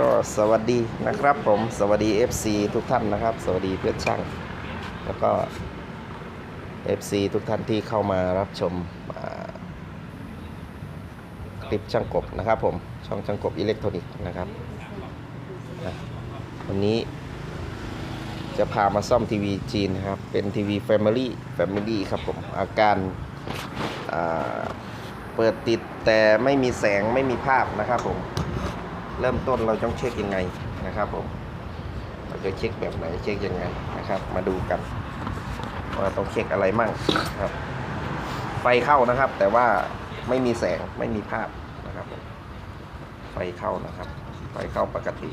ก็สวัสดีนะครับผมสวัสดี FC ทุกท่านนะครับ สวัสดีเพื่อนช่าง แล้วก็ FC ทุกท่านที่เข้ามารับชมคลิปช่างกบนะครับผมช่องช่างกบอิเล็กทรอนิกส์นะครับวันนี้จะพามาซ่อมทีวีจีนนะครับ เป็นทีวี Family Family ครับผมอาการเปิดติดแต่ไม่มีแสงไม่มีภาพนะครับผม เริ่มต้นเราต้องเช็คยังไงนะครับผมเราจะเช็คแบบไหนเช็คยังไงนะครับ มาดูกันว่าต้องเช็คอะไรมั่งครับ ไฟเข้านะครับ แต่ว่าไม่มีแสงไม่มีภาพนะครับ ไฟเข้านะครับ ไฟเข้าปกติ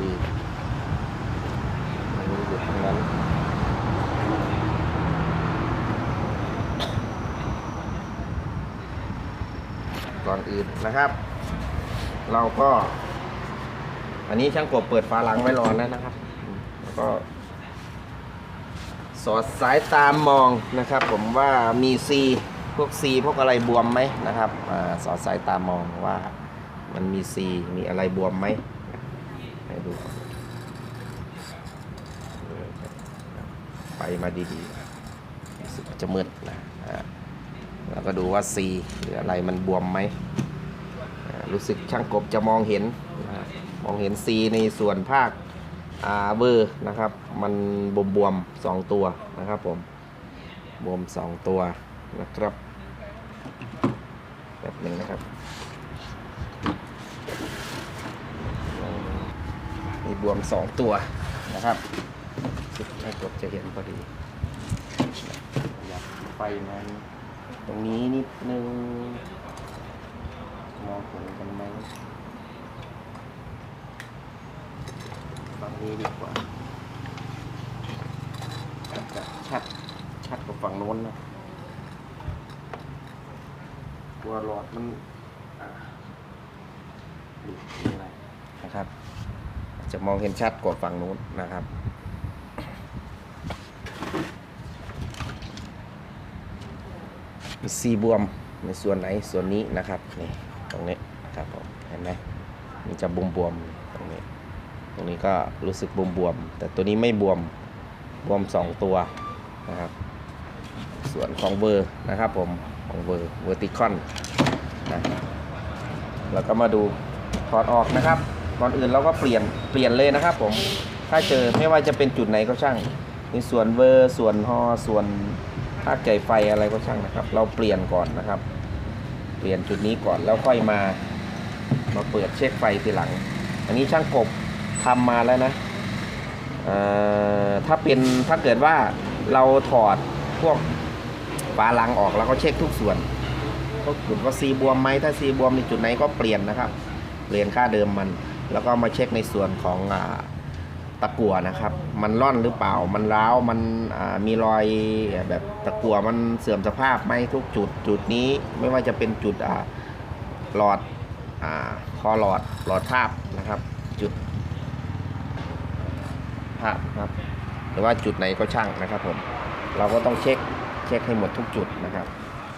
ดีอันนี้อยู่ตรงนั้น ก่อ นะครับ เราก็ อันนี้ช่างกบเปิดฝาหลังไว้รอแล้วนะครับ แล้วก็ สอดสายตามมองนะครับ ผมว่ามีซีพวกซีพวกอะไรบวมไหมนะครับอาสอดสายตามองว่ามันมีซีมีอะไรบวมไหมให้ดูไปมาดีๆรู้สึกจะมืดนะแล้วก็ดูว่าซีหรืออะไรมันบวมไหม รู้สึกช่างกบจะมองเห็นนะมองเห็นซีในส่วนภาคอ่าเบอร์นะครับ มันบวมบวมๆสองตัวนะครับผมบวมสองตัวนะครับแบบหนึ่งนะครับมีบวมสองตัวนะครับให้กดจะเห็นพอดีอยากไฟมันตรงนี้นิดนึง มองเห็นกันไหมฝั่งนี้ดีกว่าอาจจะชัดชัดกว่าฝั่งโน้นนะกลัวหลอดมันอ่าดูมีอะไรนะครับ จะมองเห็นชัดกว่าฝั่งโน้นนะครับมีซีบวมในส่วนไหนส่วนนี้นะครับนี่ ตรงนี้ครับผมเห็นไหมมันจะบวมบวมๆตรงนี้ ตรงนี้ก็รู้สึกบวมๆแต่ตัวนี้ไม่บวมบวม 2 ตัวนะครับ ส่วนของเวอร์นะครับผมของเวอร์เวอร์ติคอนนะแล้วก็มาดูถอดออกนะครับก่อนอื่นเราก็เปลี่ยนเปลี่ยนเลยนะครับผมถ้าเจอไม่ว่าจะเป็นจุดไหนก็ช่างในส่วนเวอร์ส่วนฮอส่วนภาคใจไฟอะไรก็ช่างนะครับ เราเปลี่ยนก่อนนะครับ เปลี่ยนจุดนี้ก่อนแล้วค่อยมา มาเปิดเช็คไฟทีหลัง อันนี้ช่างกบทำมาแล้วนะเอ่อถ้าเป็นถ้าเกิดว่าเราถอดพวกฝาหลังออกแล้วก็เช็คทุกส่วน ก็จุดว่าซีบวมไหมถ้าซีบวมในจุดไหนก็เปลี่ยนนะครับ เปลี่ยนค่าเดิมมัน แล้วก็มาเช็คในส่วนของอา ตะกั่วนะครับ มันร่อนหรือเปล่า มันร้าว มันมีรอยแบบตะกั่วมันเสื่อมสภาพไหมทุกจุดจุดนี้ไม่ว่าจะเป็นจุดหลอดอคอหลอดหลอดทาบนะครับ จุดภาพครับหรือว่าจุดไหนก็ช่างนะครับผมเราก็ต้องเช็คเช็คให้หมดทุกจุดนะครับ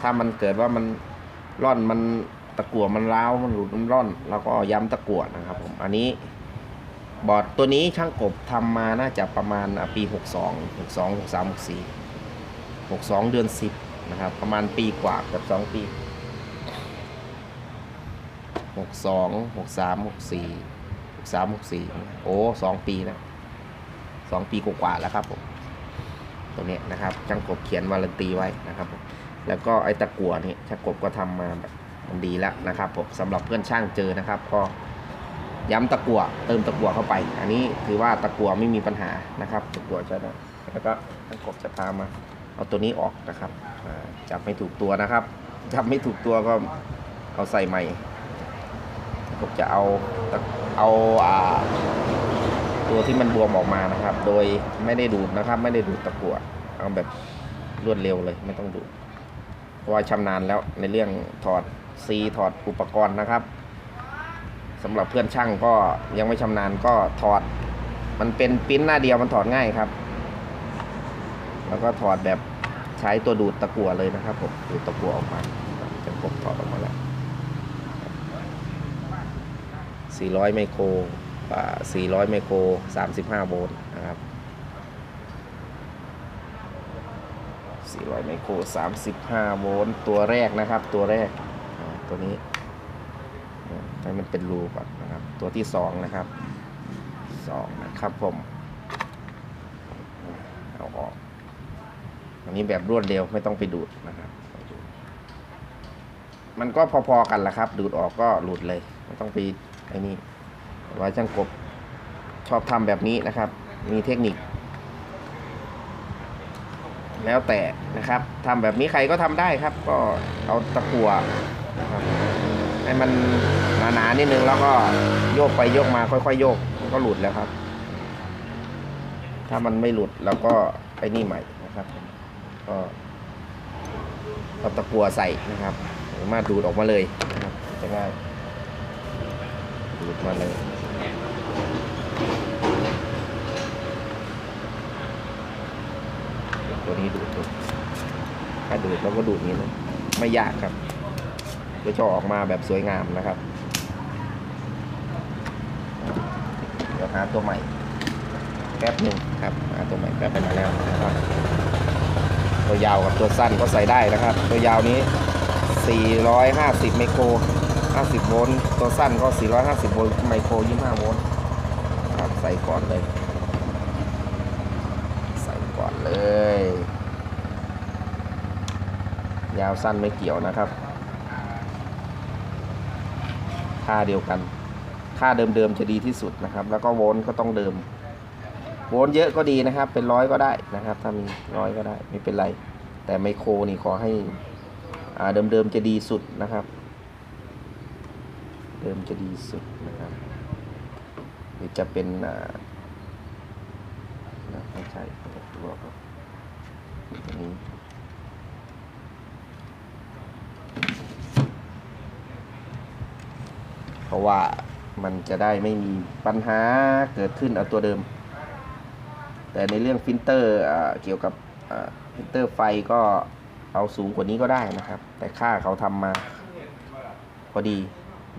ถ้ามันเกิดว่ามันร่อนมันตะกั่วมันร้าวมันหลุดมันร่อนเราก็ย้ำตะกั่วนะครับผมอันนี้ บอร์ดตัวนี้ช่างกบทำมาน่าจะประมาณอะปี 62 62 63 64 62 เดือน 10 นะครับ ประมาณปีกว่าเกับ 2 ปี 62 63 64 63 64 โอ้สองปีนะสองปีกว่าๆแล้วครับผมตรงนี้นะครับช่างกบเขียนวารันตีไว้นะครับผมแล้วก็ไอ้ตะกั่วนี่ช่างกบก็ทำมาแบบมันดีแล้วนะครับผมสำหรับเพื่อนช่างเจอนะครับก็ ย้ำตะกั่วเติมตะกั่วเข้าไป อันนี้ถือว่าตะกั่วไม่มีปัญหานะครับตะกั่วใช่ไหมแล้วก็ช่างกบจะพามาเอาตัวนี้ออกนะครับจับไม่ถูกตัวนะครับจับไม่ถูกตัวก็เอาใส่ใหม่ผมจะเอาเอาอ่าตัวที่มันบวมออกมานะครับ โดยไม่ได้ดูดนะครับ ไม่ได้ดูดตะกั่วเอาแบบรวดเร็วเลยไม่ต้องดูดเพราะว่าชำนาญแล้วในเรื่องถอดซีถอดอุปกรณ์นะครับ สำหรับเพื่อนช่างก็ยังไม่ชำนาญก็ถอด มันเป็นปิ้นหน้าเดียวมันถอดง่ายครับ แล้วก็ถอดแบบใช้ตัวดูดตะกั่วเลยนะครับผมดูดตะกั่วออกมาจะกบถอดออกมาแล้ว400ไมโคร400ไมโคร35 โวลต์นะครับ400ไมโคร35 โวลต์ตัวแรกนะครับ ตัวแรกตัวนี้ ให้มันเป็นรูก่อนนะครับ ตัวที่2นะครับ2นะครับผมเอาออกอันนี้แบบรวดเร็วไม่ต้องไปดูดนะครับ มันก็พอๆกันแหละครับ ดูดออกก็หลุดเลยไม่ต้องไปไอ้นี่ว่าช่างกบชอบทำแบบนี้นะครับ มีเทคนิค แล้วแต่นะครับทำแบบนี้ใครก็ทำได้ครับ ก็เอาตะกั่วนะครับ ให้มันหนาๆนิดนึงแล้วก็โยกไปโยกมาค่อยๆโยกมันก็หลุดแล้วครับ ถ้ามันไม่หลุดเราก็ไอ้นี่ใหม่นะครับ ก็เอาตะกัวใส่นะครับสามารถดูดออกมาเลยนะครับจะง่ายดูดมาเลยตัวนี้ดูดดูถ้าดูดเราก็ดูดงนี้เลยไม่ยากครับ ก็จะออกมาแบบสวยงามนะครับ เดี๋ยวหาตัวใหม่แป๊บหนึ่งครับหาตัวใหม่แป๊บไปมาแล้วนะครับตัวยาวกับตัวสั้นก็ใส่ได้นะครับ ตัวยาวนี้ 450 ไมโคร 50 โวลต์ ตัวสั้นก็ 450 โวลต์ ไมโคร 25 โวลต์ครับใส่ก่อนเลย ใส่ก่อนเลย ยาวสั้นไม่เกี่ยวนะครับ ค่าเดียวกัน ค่าเดิมๆจะดีที่สุดนะครับ แล้วก็โวลต์ก็ต้องเดิม โวลต์เยอะก็ดีนะครับ เป็นร้อยก็ได้นะครับ ถ้ามีร้อยก็ได้ไม่เป็นไร แต่ไมโครนี่ขอให้เดิมๆจะดีสุดนะครับ เดิมจะดีสุดนะครับหรือจะเป็นอ่าไม่ใช่ตัวครับอันนี้เพ ราะว่ามันจะได้ไม่มีปัญหาเกิดขึ้นเอาตัวเดิม แต่ในเรื่องฟิลเตอร์เกี่ยวกับฟิลเตอร์ไฟก็เอาสูงกว่านี้ก็ได้นะครับ แต่ค่าเขาทำมาพอดี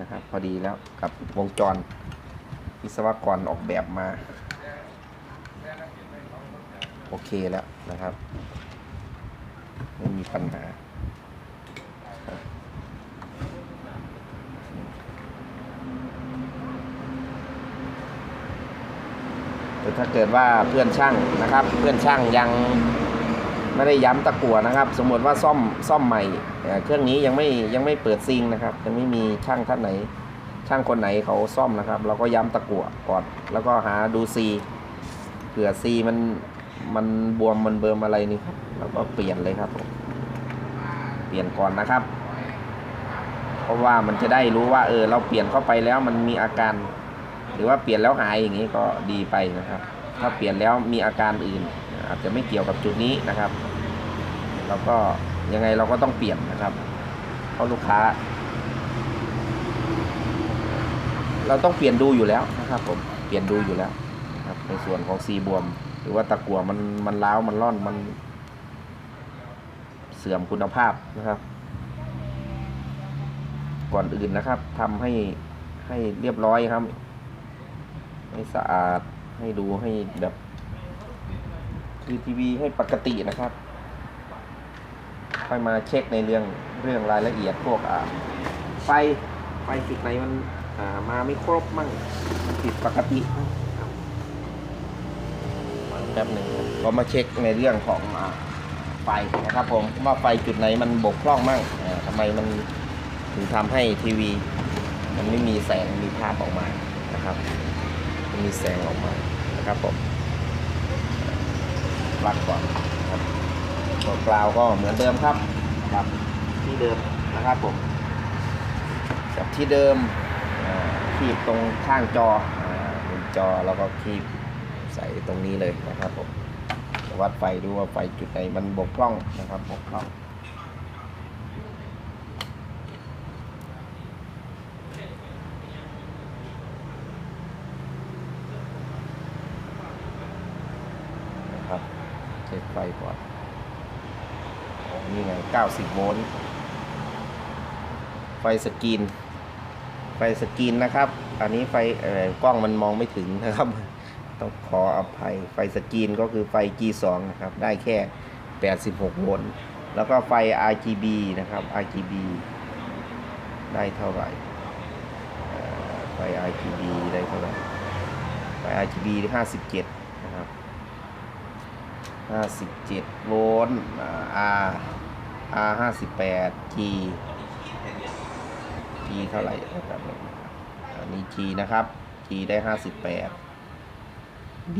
นะครับ พอดีแล้วกับวงจรวิศวกรออกแบบมา โอเคแล้วนะครับ ไม่มีปัญหา ถ้าเกิดว่าเพื่อนช่างนะครับ เพื่อนช่างยังไม่ได้ย้ำตะกั่วนะครับ สมมติว่าซ่อมซ่อมใหม่เครื่องนี้ยังไม่ยังไม่เปิดซิงนะครับยังไม่มีช่างท่านไหน ช่างคนไหนเขาซ่อมนะครับ เราก็ย้ำตะกั่วก่อน แล้วก็หาดูซีเผื่อซีมันมันบวมมันเบิมอะไรนี่ครับเราก็เปลี่ยนเลยครับผมเปลี่ยนก่อนนะครับ เพราะว่ามันจะได้รู้ว่าเออเราเปลี่ยนเข้าไปแล้วมันมีอาการ หรือว่าเปลี่ยนแล้วหายอย่างนี้ก็ดีไปนะครับ ถ้าเปลี่ยนแล้วมีอาการอื่น อาจจะไม่เกี่ยวกับจุดนี้นะครับเราก็ยังไงเราก็ต้องเปลี่ยนนะครับเพราะลูกค้า เราต้องเปลี่ยนดูอยู่แล้วนะครับ ผมเปลี่ยนดูอยู่แล้วครับ ในส่วนของซีบวม หรือว่าตะกั่วมันมันล้าวมันร่อนมัน เสื่อมคุณภาพนะครับ ก่อนอื่นนะครับทำให้ให้เรียบร้อยครับ ให้สะอาดให้ดูให้แบบคือทีวีให้ปกตินะครับค่อยมาเช็คในเรื่องเรื่องรายละเอียดพวกอ่าไฟไฟจุดไหนมันอ่ามาไม่ครบมั่งมันผิดปกติมั่งแป๊บหนึ่งครับก็มาเช็คในเรื่องของอ่าไฟนะครับผมว่าไฟจุดไหนมันบกพร่องมั่งทำไมมันถึงทำให้ทีวี มันไม่มีแสงมีภาพออกมานะครับ มันมีแสงออกมานะครับผมปลักก่อนครับตัวกลาวก็เหมือนเดิมครับครับที่เดิมนะครับผมกับที่เดิมคีบตรงข้างจอบนจอแล้วก็คีบใส่ตรงนี้เลยนะครับผมวัดไฟดูว่าไฟจุดไหนมันบกพร่องนะครับบกพร่อง ช็ค ไฟก่อนนี่ไง 90 โวลต์ ไฟสกรีน ไฟสกรีนนะครับ อันนี้ไฟเอ่อกล้องมันมองไม่ถึงนะครับ ต้องขออภัย ไฟสกรีนก็คือไฟ G2 นะครับ ได้แค่ 86 โวลต์ แล้วก็ไฟ RGB นะครับ RGB ได้เท่าไหร่ ไฟ RGB ได้เท่าไหร่ ไฟ RGB 57 57 โวลต์อ่า R R 58 G G เท่าไหร่นะครับอันนี้ G นะครับ G ได้ 58 B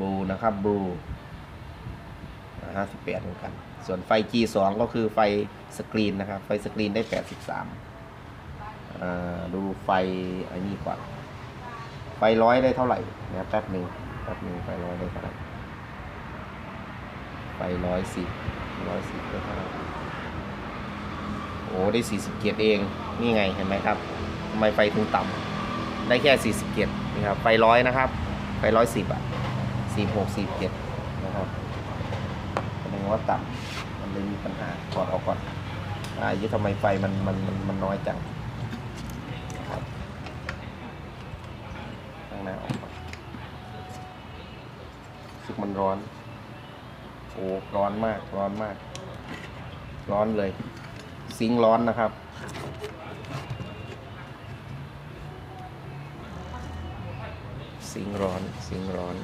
บูนะครับบู58เหมือนกัน ส่วนไฟ G2 ก็คือไฟสกรีนนะครับ ไฟสกรีนได้ 83อ่าดูไฟอันนี้ก่อน ไฟร้อยได้เท่าไหร่นะแป๊บหนึ่งแป๊บหนึ่งไฟร้อยได้เท่าไหร่ ไฟร้อยสิบร้อยสิบได้เท่าไหร่โอ้ได้สี่สิบเกียรเอง นี่ไงเห็นไหมครับทำไมไฟถึงต่ำได้แค่สี่สิบเกียรนี่ครับไฟร้อยนะครับ ไฟร้อยสิบอะสี่หกสี่เกียรนะครับแสดงว่าต่ำมันเลยมีปัญหาถอดออกก่อนอายี่ทำไมไฟมันมันมันมันน้อยจังนะครับตั้งหน้าออกก่อนสึกมันร้อน โอ้ร้อนมากร้อนมาก ร้อนเลย ซิงร้อนนะครับ ซิงร้อนซิงร้อน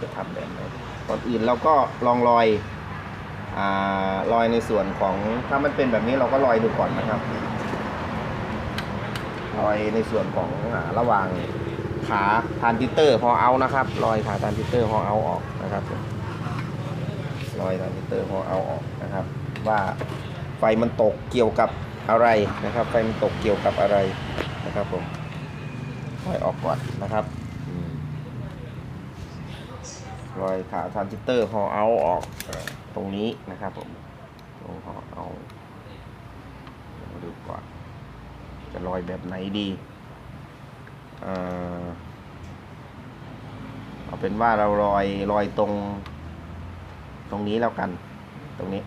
จะทำแบบไหนก่อนอื่นเราก็ลองลอยอลอยในส่วนของถ้ามันเป็นแบบนี้เราก็ลอยดูก่อนนะครับ รอยในส่วนของระหว่างขาทานซิเตอร์พอเอานะครับ รอยขาทานซิเตอร์พอเอาออกนะครับ รอยทานซิเตอร์พอเอาออกนะครับ ว่าไฟมันตกเกี่ยวกับอะไรนะครับ ไฟมันตกเกี่ยวกับอะไรนะครับผมรอยออกก่อนนะครับรอยขาทานซิเตอร์พอเอาออกตรงนี้นะครับผมตรงพอเอาเดี๋ยวมาดูก่อน จะลอยแบบไหนดีเอาเป็นว่าเราลอยลอยตรง ตรงนี้แล้วกัน ตรงนี้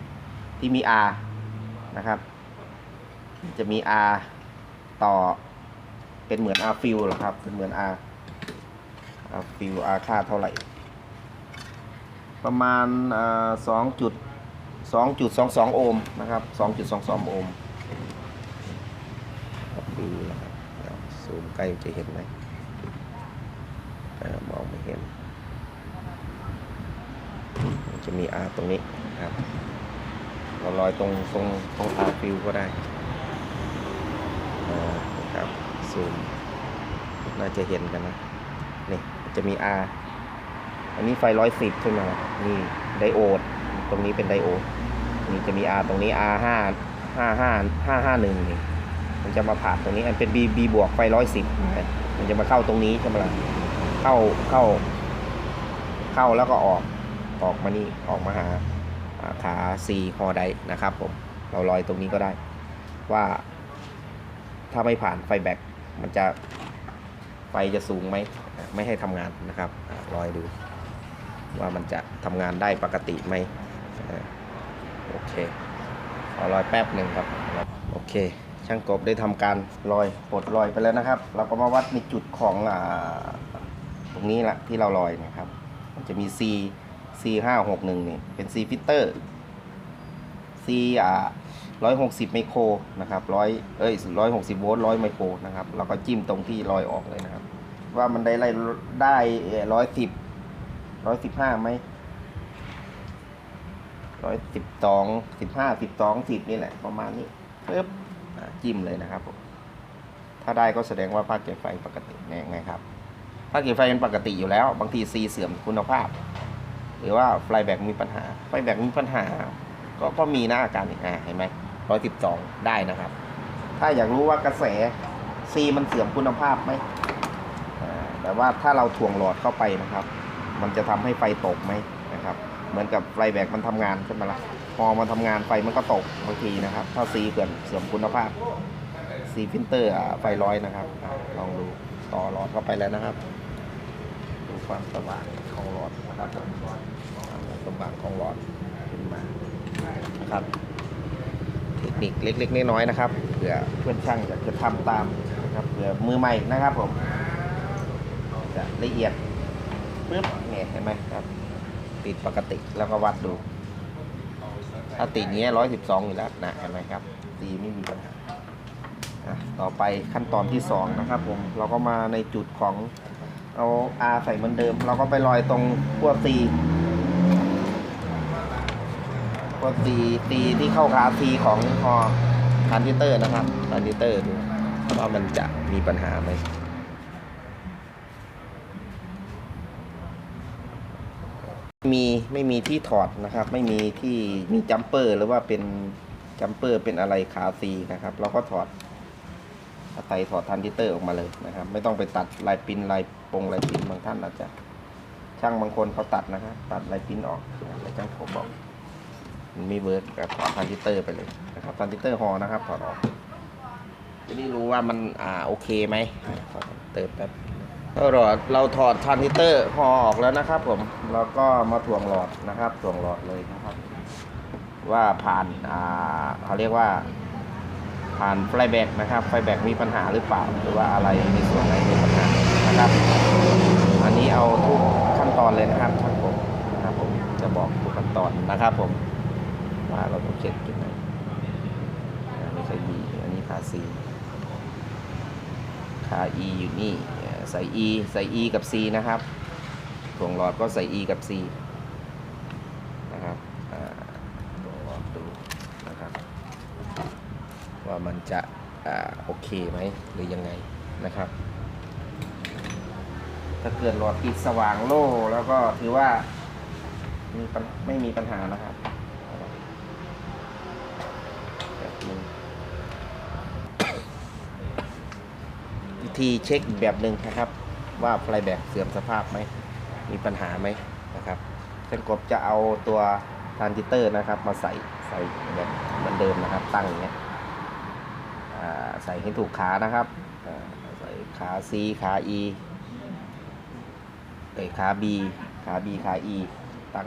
ที่มี R นะครับ จะมี R ต่อเป็นเหมือน R fill เหรอครับ เป็นเหมือน R R fill R ค่าเท่าไหร่ ประมาณสองจุดสองจุดสองสองโอห์มนะครับสองจุดสองสองโอห์ม ครับดูนะครับเดี๋ยว ใกล้จะเห็นไหมมองไม่เห็น จะมีอาตรงนี้ครับเราลอยตรงตรงตรงอาฟิวก็ได้นะครับซูมน่าจะเห็นกันนะนี่จะมีอาอันนี้ไฟร้อยสิบใช่ไหมนี่ไดโอด ตรงนี้เป็นไดโอด นี่จะมีอาตรงนี้ R ห้าห้าห้าห้าห้าหนึ่งนี่ มันจะมาผ่านตรงนี้ อันเป็น B B บวกไฟร้อยสิบมันจะมาเข้าตรงนี้ใช่ไหมล่ะเข้าเข้า เข้าแล้วก็ออกออกมานี่ออกมาหาอ่าขา C ฮอไดนะครับผมเราลอยตรงนี้ก็ได้ว่า ถ้าไม่ผ่านไฟแบ็กมันจะไฟจะสูงไหมอะไม่ให้ทำงานนะครับอะลอยดูว่ามันจะทำงานได้ปกติไหมอะโอเคขอลอยแป๊บหนึ่งครับโอเค ช่างกบได้ทำการลอยปลดลอยไปแล้วนะครับ เราก็มาวัดในจุดของอตรงนี้ละที่เราลอยนะครับ มันจะมี C C ห้าหกหนึ่งนี่เป็น C ฟิลเตอร์ C อ่าร้อยหกสิบไมโครนะครับร้อยเอ้ยร้อยหกสิบโวลต์ร้อยไมโครนะครับเราก็จิ้มตรงที่ลอยออกเลยนะครับ ว่ามันได้ไรได้ร้อยสิบร้อยสิบห้าไหมร้อยสิบสองสิบห้าสิบสองสิบนี่แหละประมาณนี้ปึ๊บ จิ้มเลยนะครับผมถ้าได้ก็แสดงว่าภาคเก็บไฟปกติไงไงครับภาคเก็บไฟเป็นปกติอยู่แล้ว บางทีซีเสื่อมคุณภาพ หรือว่าไฟแบกมีปัญหาไฟแบกมีปัญหา ก็ก็มีหน้าอาการอีกอ่าเห็นไหมร้อยสิบสองได้นะครับ ถ้าอยากรู้ว่ากระแสซีมันเสื่อมคุณภาพไหมแต่ว่าถ้าเราถ่วงหลอดเข้าไปนะครับ มันจะทำให้ไฟตกไหมนะครับ เหมือนกับไฟแบกมันทำงานใช่ไหมล่ะ อมันทำงานไฟมันก็ตกบางทีนะครับ ถ้าซีเกิดเสื่อมคุณภาพซีฟิลเตอร์ไฟร้อยนะครับลองดูต่อหลอดเข้าไปแล้วนะครับ ดูความสว่างของหลอดนะครับสว่างของหลอดขึ้นมานะครับเทคนิคเล็ก ๆน้อยๆนะครับเผื่อเพื่อนช่างอยากจะทำตามนะครับเผื่อมือใหม่นะครับผมจะละเอียดปึ๊บเนี่ยเห็นไหมครับ ติดปกติแล้วก็วัดดู ถ้าติดเนี้ร้อยสิบสองอยู่แล้วนะเห็นไหมครับดีไม่มีปัญหาต่อไปขั้นตอนที่สองนะครับผมเราก็มาในจุดของเอาอาใส่เหมือนเดิม เราก็ไปลอยตรงขั้วซีขั้วซีตีที่เข้าคาซีของคอทรานซิเตอร์นะครับทรานซิเตอร์ดูว่ามันจะมีปัญหาไหม มีไม่มีที่ถอดนะครับ ไม่มีที่มีจัมเปอร์ หรือว่าเป็นจัมเปอร์เป็นอะไรขาซีนะครับ เราก็ถอดอาไตถอดทันทิเตอร์ออกมาเลยนะครับ ไม่ต้องไปตัดลายปิ้นลายปงลายปิ้นบางท่านอาจจะช่างบางคนเขาตัดนะครับตัดลายปิ้นออกแต่ช่างผมบอกมันไม่เวิร์กก็ถอดทันทิเตอร์ไปเลยนะครับทันทิเตอร์ฮอนะครับถอดออกจะได้รู้ว่ามันอ่าโอเคไหมถอดเติมแป๊บ หลอดเราถอดทรานซิสเตอร์พอออกแล้วนะครับ ผมแล้วก็มาถ่วงหลอดนะครับถ่วงหลอดเลยนะครับ ว่าผ่านอ่าเขาเรียกว่า ผ่านไฟแบกนะครับไฟแบกมีปัญหาหรือเปล่า หรือว่าอะไรในส่วนไหนมีปัญหานะครับ อันนี้เอาทุกขั้นตอนเลยนะครับช่างผมนะครับ ผมจะบอกทุกขั้นตอนนะครับ ผมว่าเราต้องเช็คจุดไหนอันนี้ใส่บีอันนี้ขาซีค่า e อยู่นี่ ใส่ e ใส่ e กับ c นะครับถ่วงหลอดก็ใส่ e กับ c นะครับอ่าถ่วงหลอดดูนะครับ ว่ามันจะอโอเคไหมหรือยังไงนะครับ ถ้าเกิดหลอดติดสว่างโล่แล้วก็ถือว่ามีไม่มีปัญหานะครับนึง วิ ธีเช็คแบบหนึ่งนะครับ ว่าไฟแบกเสื่อมสภาพไหมมีปัญหาไหมนะครับเช่นกบจะเอาตัวทรานซิสเตอร์นะครับ มาใส่ใส่แบบเหมือนเดิมนะครับ ตั้งอย่างเงี้ยใส่ให้ถูกขานะครับใส่ขา C ขา E เอ้ยขา B ขา B ขา E ตั้ง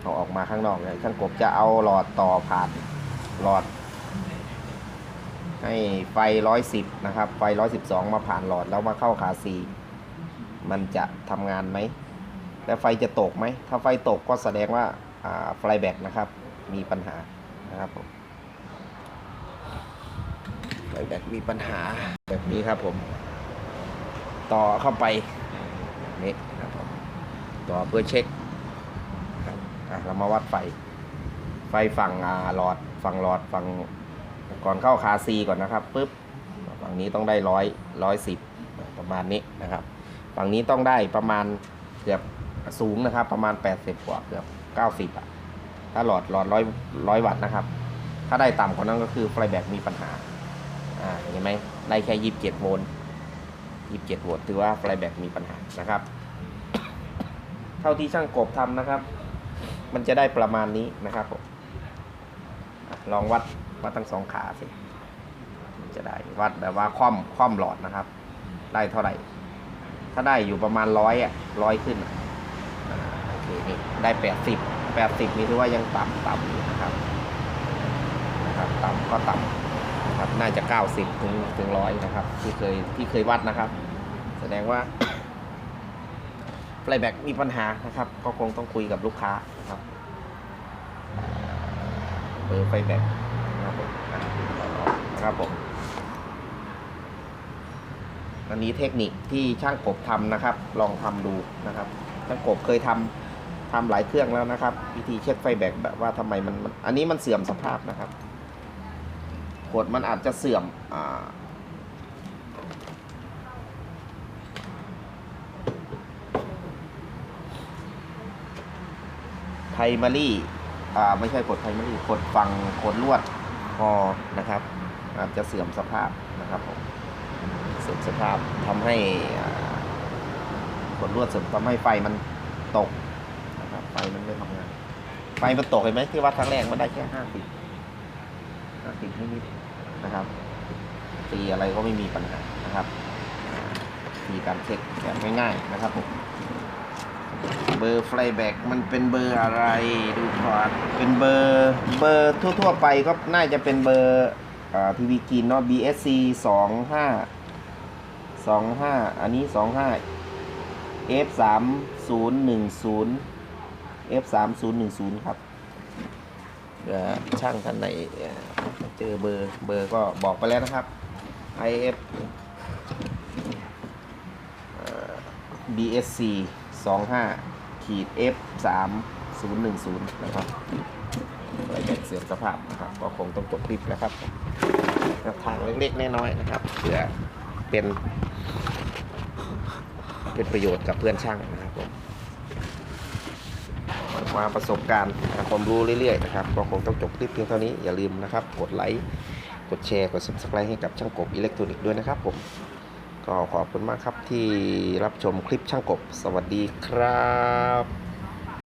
เอาออกมาข้างนอกเลยช่างกบจะเอาหลอดต่อผ่านหลอด ให้ไฟร้อยสิบนะครับ ไฟร้อยสิบสองมาผ่านหลอดแล้วมาเข้าขาซีมันจะทำงานไหม และไฟจะตกไหม ถ้าไฟตกก็แสดงว่าไฟแบกนะครับ มีปัญหานะครับผมไฟแบกมีปัญหาแบบนี้ครับผม ต่อเข้าไปนี่นะครับผมต่อเพื่อเช็คอะเรามาวัดไฟ ไฟฝั่งอ่าหลอดฝั่งหลอดฝั่ง ก่อนเข้าคาซีก่อนนะครับปุ๊บฝั่งนี้ต้องได้ร้อยร้อยสิบประมาณนี้นะครับ ฝั่งนี้ต้องได้ประมาณเกือบสูงนะครับ ประมาณ 80 กว่าเกือบ 90อะถ้าหลอดหลอดร้อยร้อยวัตต์นะครับ ถ้าได้ต่ำกว่านั้นก็คือไฟแบกมีปัญหาอ่าเห็นไหมได้แค่ 27 โวลต์27 โวลต์ถือว่าไฟแบกมีปัญหานะครับ เท่าที่ช่างกบทำนะครับ มันจะได้ประมาณนี้นะครับผมลองวัด วัดทั้งสองขาสิจะได้วัดแบบว่าคว่ำคว่ำหลอดนะครับ ได้เท่าไหร่ ถ้าได้อยู่ประมาณร้อยอะร้อยขึ้นอะอ่าโอเคนี่ได้แปดสิบแปดสิบนี่ถือว่ายังต่ำต่ำอยู่นะครับนะครับต่ำก็ต่ำนะครับน่าจะเก้าสิบถึงถึงร้อยนะครับ ที่เคยที่เคยวัดนะครับ แสดงว่าไฟแบ็กมีปัญหานะครับ ก็คงต้องคุยกับลูกค้านะครับเบอร์ไฟแบ็ก นะครับผมนะครับผมอันนี้เทคนิคที่ช่างกบทำนะครับ ลองทำดูนะครับ ช่างกบเคยทำทำหลายเครื่องแล้วนะครับ วิธีเช็คไฟแบกแบบว่าทำไมมัน อันนี้มันเสื่อมสภาพนะครับขวดมันอาจจะเสื่อมอ่าไพมารีอ่าไม่ใช่กดไพมารี่กดฟังกดลวด พอนะครับ อาจจะเสื่อมสภาพนะครับผมเสื่อมสภาพทำให้อ่ากดลวดเสื่อมทำให้ไฟมันตกนะครับไฟมันไม่ทำงาน ไฟมันตกเห็นไหมที่วัดครั้งแรกมันได้แค่ห้าสิบห้าสิบนิดๆนะครับตีอะไรก็ไม่มีปัญหานะครับมีการเช็คแบบง่ายๆนะครับผม เบอร์ไฟแบ็กมันเป็นเบอร์อะไรดูก่อนเป็นเบอร์เบอร์ทั่วๆไปก็น่าจะเป็นเบอร์ทีวีกินเนาะ BSC สองห้าสองห้าอันนี้สองห้า F สามศูนย์หนึ่งศูนย์ F สามศูนย์หนึ่งศูนย์ครับเดี๋ยวช่างท่านไหนเจอเบอร์เบอร์ก็บอกไปแล้วนะครับ IF เอ่อ BSC 25 ขีด F 3 0 1 0นะครับรายการเสื่อมสภาพนะครับ ก็คงต้องจบคลิปแล้วครับทางเล็กๆน้อยๆนะครับเพื่อเป็น เป็นประโยชน์กับเพื่อนช่างนะครับผมมาประสบการณ์ความรู้เรื่อยๆนะครับก็คงต้องจบคลิปเพียงเท่านี้อย่าลืมนะครับ กดไลค์ กดแชร์ กด subscribe ให้กับช่างกบอิเล็กทรอนิกส์ด้วยนะครับผม ก็ขอบคุณมากครับที่รับชมคลิปช่างกบ สวัสดีครับ